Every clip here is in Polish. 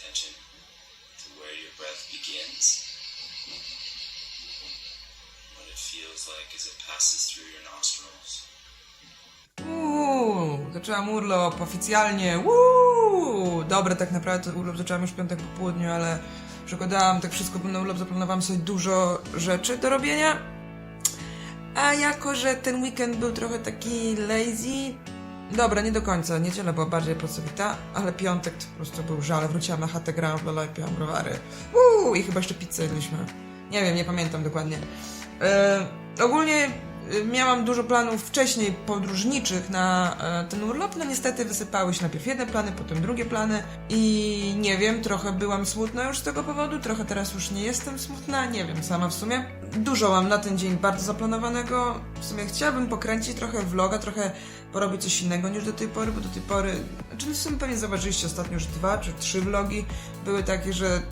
attention to where your breath begins, what it feels like as it passes through your nostrils. Zaczęłam urlop oficjalnie. Uuu, dobra, tak naprawdę urlop zaczęłam już w piątek po południu, ale przekładałam tak wszystko, na urlop zaplanowałam sobie dużo rzeczy do robienia. A jako, że ten weekend był trochę taki lazy, dobra, nie do końca, niedziela była bardziej pracowita, ale piątek to po prostu był żal. Wróciłam na chatę, grałam w Lola i piłam browary. Uuu, i chyba jeszcze pizzę jedliśmy. Nie wiem, nie pamiętam dokładnie. E, ogólnie miałam dużo planów wcześniej podróżniczych na e, ten urlop, no niestety wysypały się najpierw jedne plany, potem drugie plany i nie wiem, trochę byłam smutna już z tego powodu, trochę teraz już nie jestem smutna, nie wiem, sama w sumie. Dużo mam na ten dzień bardzo zaplanowanego, w sumie chciałabym pokręcić trochę vloga, trochę porobić coś innego niż do tej pory, bo do tej pory, znaczy w sumie pewnie zauważyliście ostatnio już dwa czy trzy vlogi były takie, że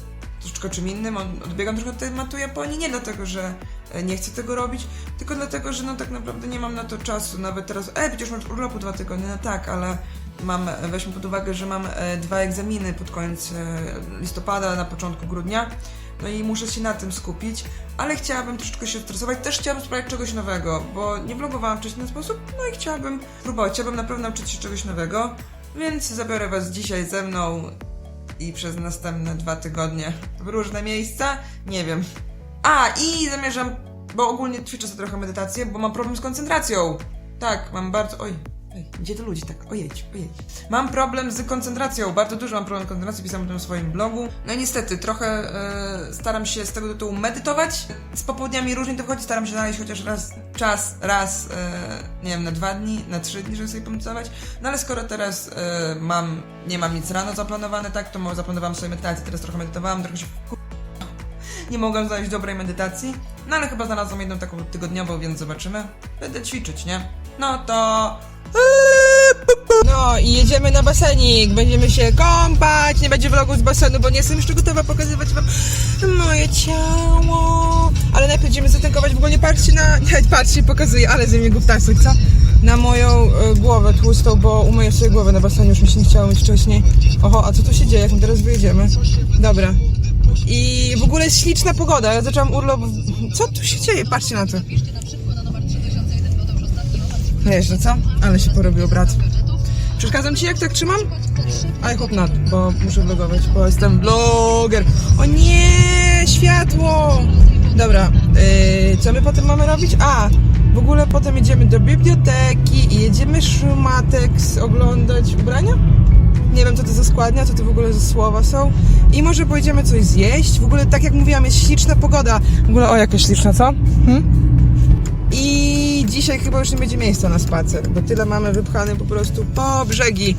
troszeczkę czym innym. Odbiegam trochę od tematu Japonii, nie dlatego, że e, nie chcę tego robić, tylko dlatego, że no tak naprawdę nie mam na to czasu. Nawet teraz, e, przecież masz urlopu dwa tygodnie, no tak, ale mam, e, weźmy pod uwagę, że mam e, dwa egzaminy pod koniec listopada, na początku grudnia. No i muszę się na tym skupić, ale chciałabym troszeczkę się stresować. Też chciałabym spróbować czegoś nowego, bo nie vlogowałam wcześniej w ten sposób, no i chciałabym próbować. Chciałabym na pewno nauczyć się czegoś nowego, więc zabiorę Was dzisiaj ze mną i przez następne dwa tygodnie w różne miejsca. Nie wiem. A, i zamierzam, bo ogólnie ćwiczę sobie trochę medytację, bo mam problem z koncentracją. Tak, mam bardzo. Oj, oj gdzie do ludzi tak? Ojej, ojej. Mam problem z koncentracją, bardzo dużo mam problem z koncentracją, pisałam o tym w swoim blogu. No i niestety, trochę e, staram się z tego tytułu medytować. Z popołudniami różnie to staram się znaleźć chociaż raz czas, raz, e, nie wiem, na dwa dni, na trzy dni, żeby sobie pomedytować. No ale skoro teraz e, mam, nie mam nic rano zaplanowane, tak, to zaplanowałam sobie medytację, teraz trochę medytowałam, trochę się nie mogłam znaleźć dobrej medytacji, no ale chyba znalazłam jedną taką tygodniową, więc zobaczymy. Będę ćwiczyć, nie? No to... No i jedziemy na basenik, będziemy się kąpać, nie będzie vlogu z basenu, bo nie jestem jeszcze gotowa pokazywać wam moje ciało. Ale najpierw będziemy zatynkować, w ogóle nie patrzcie na... Nie, patrzcie, pokazuję, ale ze mnie głuptasek, co? Na moją e, głowę tłustą, bo umyję sobie głowę na basenie, już mi się nie chciało mieć wcześniej. Oho, a co tu się dzieje, jak my teraz wyjedziemy? Dobra. I w ogóle jest śliczna pogoda, ja zaczęłam urlop... w- Co tu się dzieje? Patrzcie na to. Wiesz, że co? Ale się porobił brat. Przeszkadzam ci, jak tak trzymam? I hope not, bo muszę vlogować, bo jestem vloger. O nie, światło! Dobra, yy, co my potem mamy robić? A, w ogóle potem jedziemy do biblioteki i jedziemy Szmatex oglądać ubrania? Nie wiem, co to za składnia, co to w ogóle za słowa są. I może pojedziemy coś zjeść. W ogóle, tak jak mówiłam, jest śliczna pogoda. W ogóle, o, jaka śliczna, co? Hmm? Dzisiaj chyba już nie będzie miejsca na spacer, bo tyle mamy wypchane po prostu po brzegi.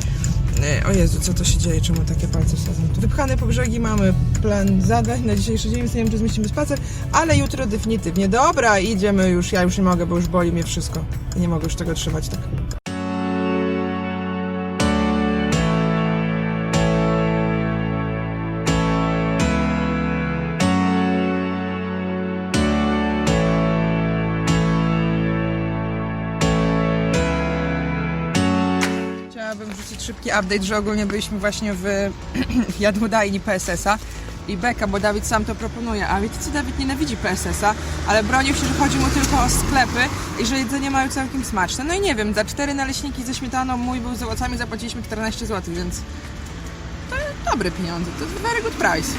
E, O Jezu, co to się dzieje? Czemu takie palce wsadzą? Wypchane po brzegi mamy plan zadań na dzisiejszy dzień, więc nie wiem, czy zmieścimy spacer, ale jutro definitywnie. Dobra, idziemy już. Ja już nie mogę, bo już boli mnie wszystko. Nie mogę już tego trzymać tak. Chciałabym wrzucić szybki update, że ogólnie byliśmy właśnie w jadłodajni PSS-a i Beka, bo Dawid sam to proponuje. A wiecie co, Dawid nienawidzi PSS-a, ale bronił się, że chodzi mu tylko o sklepy i że jedzenie mają całkiem smaczne. No i nie wiem, za cztery naleśniki ze śmietaną, mój był z owocami, zapłaciliśmy 14 zł, więc to dobre pieniądze, to very good price.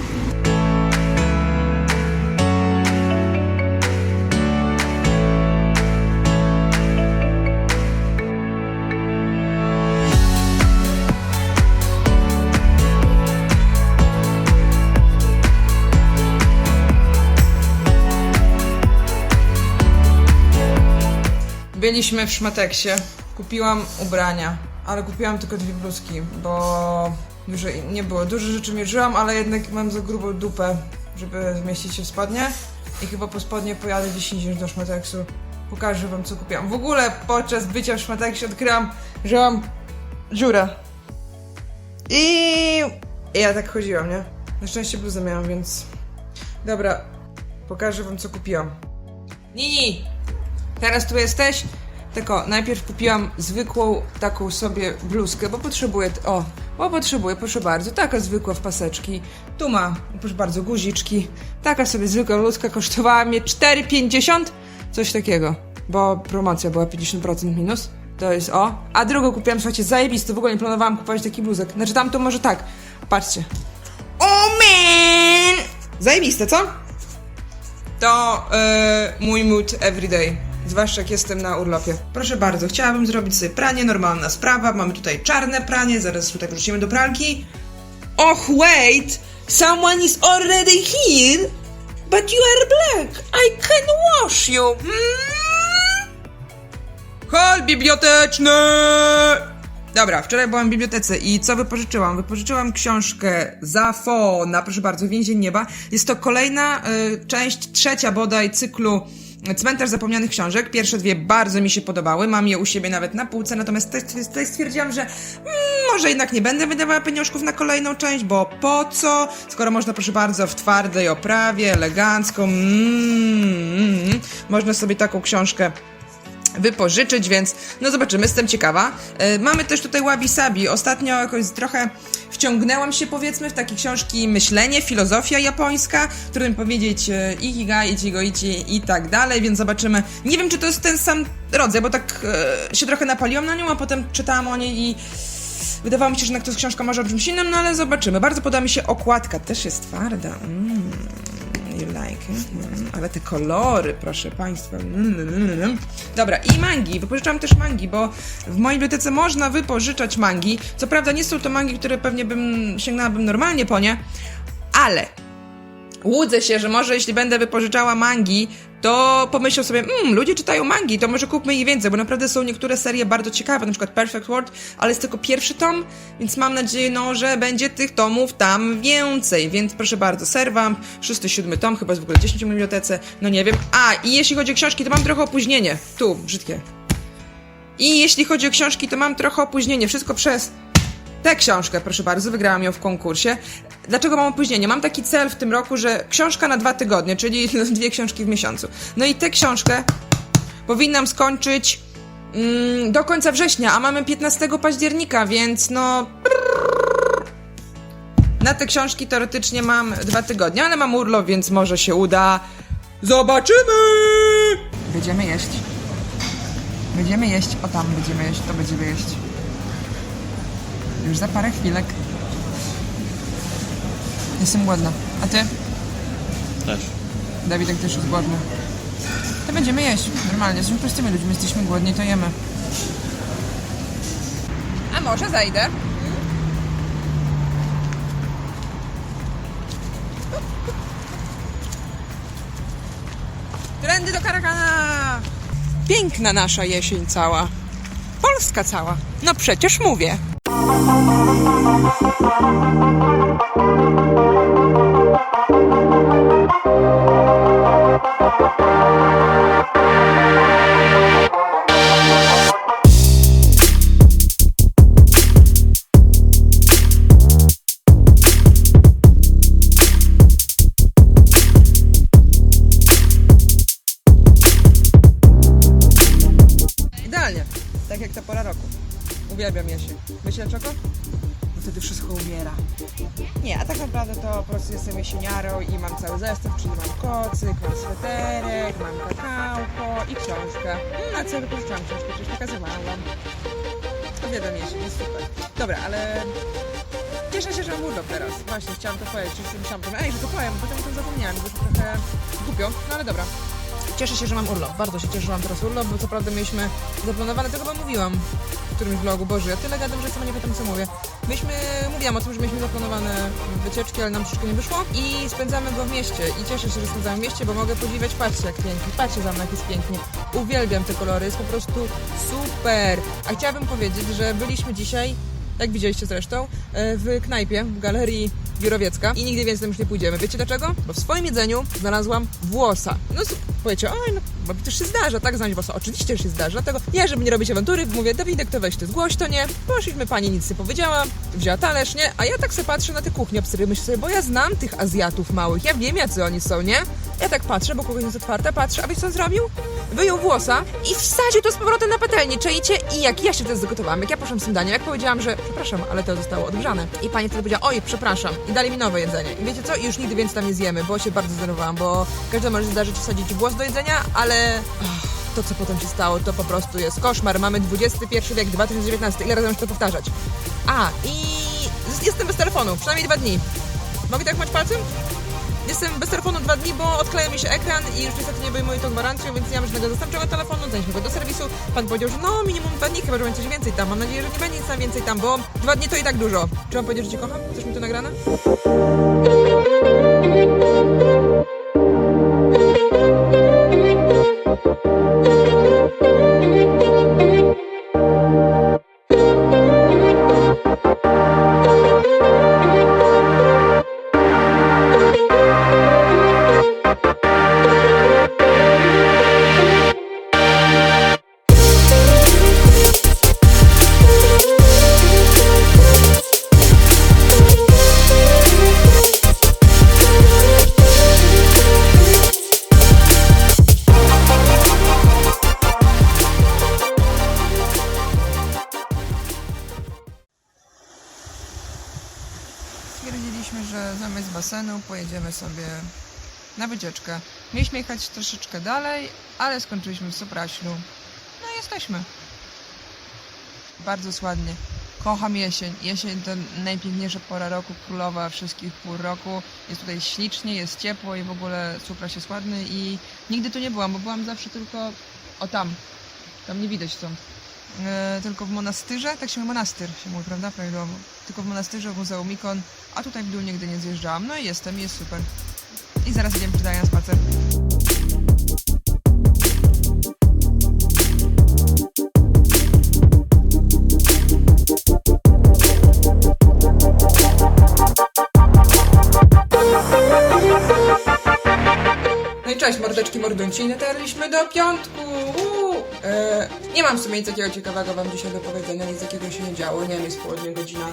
Byliśmy w Szmateksie. Kupiłam ubrania, ale kupiłam tylko dwie bluzki, bo dużo nie było. Dużo rzeczy mierzyłam, ale jednak mam za grubą dupę, żeby zmieścić się w spodnie. I chyba po spodnie pojadę 10 dni do Szmateksu. Pokażę wam, co kupiłam. W ogóle podczas bycia w Szmateksie odkryłam, że mam dziurę. I i ja tak chodziłam, nie? Na szczęście bluzę miałam, więc... Dobra, pokażę wam, co kupiłam. Nini! Teraz tu jesteś? Tylko najpierw kupiłam zwykłą taką sobie bluzkę, bo potrzebuję, o, bo potrzebuję, proszę bardzo, taka zwykła w paseczki. Tu ma, proszę bardzo, guziczki. Taka sobie zwykła bluzka kosztowała mnie 4,50, coś takiego, bo promocja była 50% minus. To jest o. A drugą kupiłam, słuchajcie, zajebisty, w ogóle nie planowałam kupować taki bluzek. Znaczy tam to może tak. Patrzcie. O man! Zajebiste, co? To e, mój mood everyday. Zwłaszcza jak jestem na urlopie. Proszę bardzo, chciałabym zrobić sobie pranie, normalna sprawa. Mamy tutaj czarne pranie, zaraz tutaj wrzucimy do pralki. Och, wait! Someone is already here! But you are black! I can wash you! Hmm? Hol biblioteczny! Dobra, wczoraj byłam w bibliotece i co wypożyczyłam? Wypożyczyłam książkę Zafona, proszę bardzo, Więzień Nieba. Jest to kolejna y, część, trzecia bodaj cyklu Cmentarz Zapomnianych Książek. Pierwsze dwie bardzo mi się podobały, mam je u siebie nawet na półce, natomiast tutaj, stwierdziłam, że mm, może jednak nie będę wydawała pieniążków na kolejną część, bo po co? Skoro można, proszę bardzo, w twardej oprawie, elegancko, mm, mm, można sobie taką książkę wypożyczyć, więc no zobaczymy, jestem ciekawa. E, mamy też tutaj Wabi Sabi. Ostatnio jakoś trochę wciągnęłam się powiedzmy w takie książki myślenie, filozofia japońska, mi powiedzieć e, Ikigai, Ichigoichi i tak dalej, więc zobaczymy. Nie wiem, czy to jest ten sam rodzaj, bo tak e, się trochę napaliłam na nią, a potem czytałam o niej i wydawało mi się, że jednak to jest książka może o czymś innym, no ale zobaczymy. Bardzo podoba mi się okładka, też jest twarda. Mm. You like? Mm, ale te kolory, proszę Państwa. Mm, mm. Dobra, i mangi. Wypożyczam też mangi, bo w mojej bibliotece można wypożyczać mangi. Co prawda nie są to mangi, które pewnie bym sięgnęłabym normalnie po nie, ale łudzę się, że może jeśli będę wypożyczała mangi, to pomyślą sobie, mmm, ludzie czytają mangi, to może kupmy ich więcej, bo naprawdę są niektóre serie bardzo ciekawe, na przykład Perfect World, ale jest tylko pierwszy tom, więc mam nadzieję, no, że będzie tych tomów tam więcej, więc proszę bardzo, Serwam, szósty, siódmy tom, chyba jest w ogóle 10 w bibliotece, no nie wiem. A, i jeśli chodzi o książki, to mam trochę opóźnienie. Tu, brzydkie. I jeśli chodzi o książki, to mam trochę opóźnienie, wszystko przez Tę książkę, proszę bardzo, wygrałam ją w konkursie. Dlaczego mam opóźnienie? Mam taki cel w tym roku, że książka na dwa tygodnie, czyli dwie książki w miesiącu. No i tę książkę powinnam skończyć mm, do końca września, a mamy 15 października, więc no. Na te książki teoretycznie mam dwa tygodnie, ale mam urlop, więc może się uda. Zobaczymy! Będziemy jeść. Będziemy jeść, o tam będziemy jeść, to będziemy jeść. Już za parę chwilek. Jestem głodna. A ty? Też. Dawidek też jest głodny. To będziemy jeść. Normalnie. Jesteśmy prostymi ludźmi. Jesteśmy głodni, to jemy. A może zajdę? Trendy do Karakana! Piękna nasza jesień cała. Polska cała. No przecież mówię. Thank you. Nie, a tak naprawdę to po prostu jestem jesieniarą i mam cały zestaw, czyli mam kocyk, mam sweterek, mam kakałko i książkę. Mm, A co wypożyczałam książkę, przecież pokazywałam wam. Uwielbiam jesień, jest super. Dobra, ale cieszę się, że mam urlop teraz. Właśnie, chciałam to powiedzieć, już myślałam, że ej, że to powiem, potem o tym zapomniałam, bo to trochę głupio, no ale dobra. Cieszę się, że mam urlop. Bardzo się cieszę, że mam teraz urlop, bo co prawda mieliśmy zaplanowane, tego wam mówiłam w którymś vlogu. Boże, ja tyle gadam, że sama nie wiem, co mówię. Myśmy, mówiłam o tym, że mieliśmy zaplanowane wycieczki, ale nam troszkę nie wyszło i spędzamy go w mieście. I cieszę się, że spędzamy w mieście, bo mogę podziwiać, patrzcie jak pięknie, patrzcie za mną jak jest pięknie. Uwielbiam te kolory, jest po prostu super. A chciałabym powiedzieć, że byliśmy dzisiaj jak widzieliście zresztą, e, w knajpie, w galerii Biurowiecka i nigdy więcej tam już nie pójdziemy. Wiecie dlaczego? Bo w swoim jedzeniu znalazłam włosa. No s- powiecie, oj, no bo też się zdarza, tak, znaleźć włosa. Oczywiście, że się zdarza, dlatego ja, żeby nie robić awantury, mówię, Dawidek, to weź ty zgłoś to, nie? Poszliśmy, pani nic nie powiedziała, wzięła talerz, nie? A ja tak sobie patrzę na tę kuchnię, obserwuję, sobie, bo ja znam tych Azjatów małych, ja wiem, jacy oni są, nie? Ja tak patrzę, bo kogoś jest otwarta, patrzę, a wiesz co zrobił? Wyjął włosa i wsadził to z powrotem na patelnię, czajcie? I jak ja się wtedy zgotowałam, jak ja poszłam z tym daniem, jak powiedziałam, że przepraszam, ale to zostało odgrzane. I pani wtedy powiedziała, oj, przepraszam. I dali mi nowe jedzenie. I wiecie co? I już nigdy więcej tam nie zjemy, bo się bardzo zdenerwowałam, bo każdemu może zdarzyć wsadzić włos do jedzenia, ale... To, co potem się stało, to po prostu jest koszmar. Mamy XXI wiek, 2019. Ile razy muszę to powtarzać? A, i jestem bez telefonu, przynajmniej dwa dni. Mogę tak mać palcem? Jestem bez telefonu dwa dni, bo odkleja mi się ekran i już niestety nie wyjmuję tą gwarancją, więc nie mam żadnego zastępczego telefonu, zanieśmy go do serwisu. Pan powiedział, że no minimum dwa dni, chyba że będzie coś więcej tam. Mam nadzieję, że nie będzie nic tam więcej tam, bo dwa dni to i tak dużo. Czy mam powiedzieć, że cię kocham? Chcesz mi to nagrane? Stwierdziliśmy, wycieczkę. Mieliśmy jechać troszeczkę dalej, ale skończyliśmy w Sopraślu. No i jesteśmy. Bardzo ładnie. Kocham jesień. Jesień to najpiękniejsza pora roku, królowa wszystkich pór roku. Jest tutaj ślicznie, jest ciepło i w ogóle Supraś jest ładny i nigdy tu nie byłam, bo byłam zawsze tylko o tam. Tam nie widać stąd. E, tylko w monastyrze, tak się mówi monastyr się mówi, prawda? Prawidłowo. Tylko w monastyrze, w Muzeum Mikon, a tutaj w dół nigdy nie zjeżdżałam. No i jestem, jest super. I zaraz idziemy dalej na spacer. No i cześć mordeczki mordunci, dotarliśmy do piątku! Nie mam w sumie nic takiego ciekawego wam dzisiaj do powiedzenia, nic takiego się nie działo, nie wiem, jest południe, godzina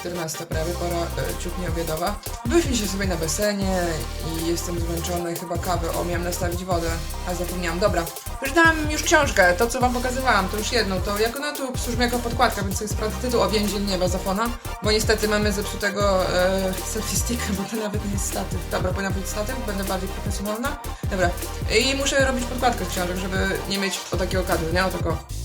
14 prawie, pora e, ciupnie obiadowa. Byliśmy się sobie na basenie i jestem zmęczony, chyba kawę, o miałem nastawić wodę, a zapomniałam, dobra. Przeczytałam już książkę, to co wam pokazywałam, to już jedną, to jako na tu służy jako podkładka, więc sobie sprawdzę tytuł o więzień nieba Zafona, bo niestety mamy zepsutego e, sticka, bo to nawet nie jest statyw. Dobra, powinna być statyw, będę bardziej profesjonalna. Dobra, i muszę robić podkładkę z książek, żeby nie mieć o takiego kadru, nie? O tylko...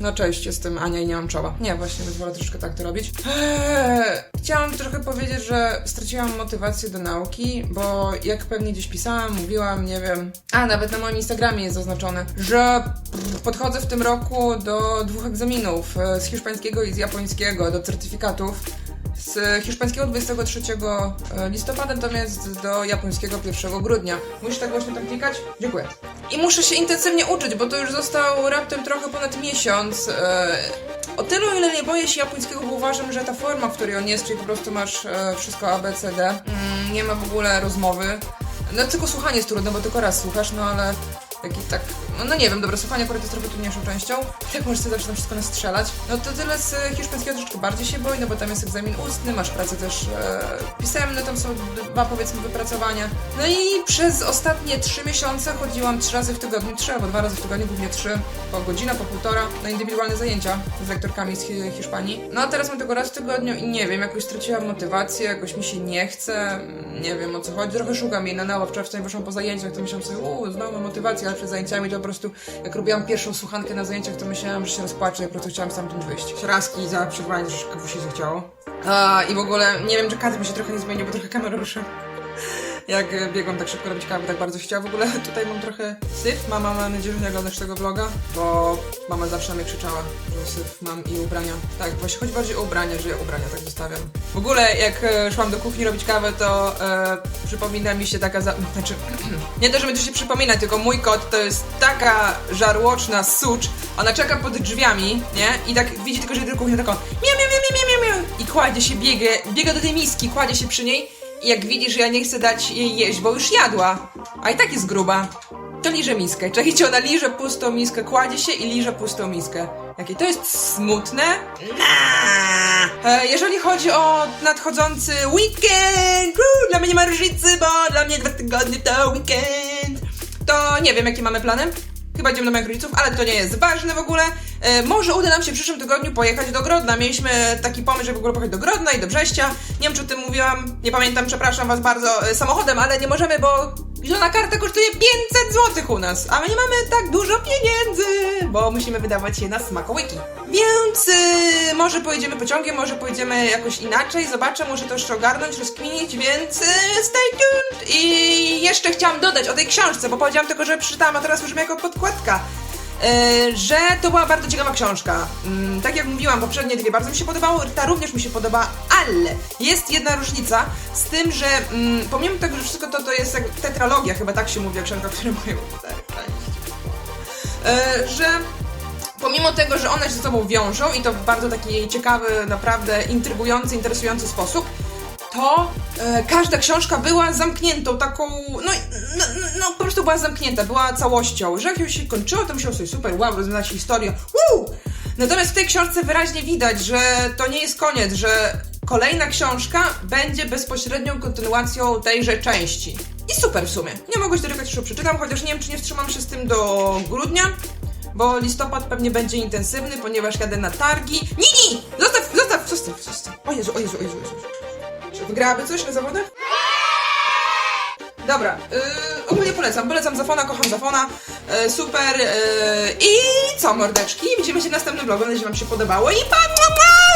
No cześć, jestem Ania i nie mam czoła. Nie, właśnie, wolę troszkę tak to robić. Eee, chciałam trochę powiedzieć, że straciłam motywację do nauki, bo jak pewnie gdzieś pisałam, mówiłam, nie wiem... A, nawet na moim Instagramie jest zaznaczone, że podchodzę w tym roku do dwóch egzaminów, e, z hiszpańskiego i z japońskiego, do certyfikatów. Z hiszpańskiego 23 listopada, natomiast do japońskiego 1 grudnia. Musisz tak właśnie tam klikać? Dziękuję. I muszę się intensywnie uczyć, bo to już został raptem trochę ponad miesiąc. E, o tylu, ile nie boję się japońskiego, bo uważam, że ta forma, w której on jest, czyli po prostu masz e, wszystko A, B, C, D, mm, nie ma w ogóle rozmowy. No tylko słuchanie jest trudne, bo tylko raz słuchasz, no ale Taki tak, no, nie wiem, dobra, słuchanie akurat jest trochę trudniejszą częścią. Jak możesz sobie zawsze tam wszystko nastrzelać. No to tyle z e, hiszpańskiego troszeczkę bardziej się boi, no bo tam jest egzamin ustny, masz pracę też e, pisemne, tam są dwa powiedzmy wypracowania. No i przez ostatnie trzy miesiące chodziłam trzy razy w tygodniu, trzy albo dwa razy w tygodniu, głównie trzy, po godzinę, po półtora, na indywidualne zajęcia z lektorkami z Hi- Hiszpanii. No a teraz mam tego raz w tygodniu i nie wiem, jakoś straciłam motywację, jakoś mi się nie chce, nie wiem o co chodzi, trochę szukam jej na nowo, wczoraj wczoraj wyszłam po zajęciach, to myślałam sobie, uuu, znowu mam motywację, ale przed zajęciami to prostu, jak robiłam pierwszą słuchankę na zajęciach, to myślałam, że się rozpłaczę i po prostu chciałam stamtąd wyjść. Raski za przerwanie troszeczkę w się zachciało. A, I w ogóle, nie wiem, czy kadr mi się trochę nie zmienił, bo trochę kamera ruszyła. Jak e, biegłam tak szybko robić kawę, tak bardzo chciała. W ogóle tutaj mam trochę syf. Mama, mam nadzieję, że nie oglądasz tego vloga, bo mama zawsze na mnie krzyczała, że syf mam i ubrania. Tak, właśnie chodzi bardziej o ubrania, że ja ubrania tak zostawiam. W ogóle jak e, szłam do kuchni robić kawę, to e, przypomina mi się taka za... Znaczy, nie to, że mi to się przypomina, tylko mój kot to jest taka żarłoczna sucz. Ona czeka pod drzwiami, nie? I tak widzi tylko, że idę do kuchni, taką miau, miau, miau, miau, miau, miau. I kładzie się, biega, biega do tej miski, kładzie się przy niej jak widzi, że ja nie chcę dać jej jeść, bo już jadła, a i tak jest gruba, to liże miskę. Czekajcie, ona liże pustą miskę, kładzie się i liże pustą miskę. Jakie to jest smutne? E, jeżeli chodzi o nadchodzący weekend, woo, dla mnie nie ma różnicy, bo dla mnie dwa tygodnie to weekend. to nie wiem, jakie mamy plany. Chyba idziemy do moich rodziców, ale to nie jest ważne w ogóle. E, może uda nam się w przyszłym tygodniu pojechać do Grodna. Mieliśmy taki pomysł, żeby w ogóle pojechać do Grodna i do Brześcia. Nie wiem, czy o tym mówiłam, nie pamiętam, przepraszam was bardzo, e, samochodem, ale nie możemy, bo zielona karta kosztuje 500 zł u nas, a my nie mamy tak dużo pieniędzy, bo musimy wydawać je na smakołyki. Więc y, może pojedziemy pociągiem, może pojedziemy jakoś inaczej, zobaczę, muszę to jeszcze ogarnąć, rozkminić, więc y, stay tuned. I jeszcze chciałam dodać o tej książce, bo powiedziałam tylko, że przeczytałam, a teraz użymy jako podkładka. Y, Że to była bardzo ciekawa książka. Mm, Tak jak mówiłam, poprzednie dwie bardzo mi się podobały, ta również mi się podoba, ale jest jedna różnica z tym, że mm, pomimo tego, że wszystko to, to jest tetralogia, chyba tak się mówi o książkach, które mają e, że pomimo tego, że one się ze sobą wiążą i to w bardzo taki ciekawy, naprawdę intrygujący, interesujący sposób, to e, każda książka była zamkniętą taką, no, no, no po prostu była zamknięta, była całością, że jak już się kończyło, to musiało sobie super, wow, rozwiązać historię, Woo! Natomiast w tej książce wyraźnie widać, że to nie jest koniec, że kolejna książka będzie bezpośrednią kontynuacją tejże części. I super w sumie. Nie mogę się doczekać, ją przeczytam, chociaż nie wiem, czy nie wstrzymam się z tym do grudnia, bo listopad pewnie będzie intensywny, ponieważ jadę na targi. Nini! Zostaw, zostaw, zostaw, zostaw. O Jezu, o Jezu, o Jezu, o Jezu. Czy wygrałaby coś na zawodach? Dobra, yy, ogólnie polecam, polecam Zafona, kocham Zafona, yy, super yy, i co mordeczki, widzimy się w następnym vlogu, mam nadzieję, że wam się podobało i pa, pa, pa!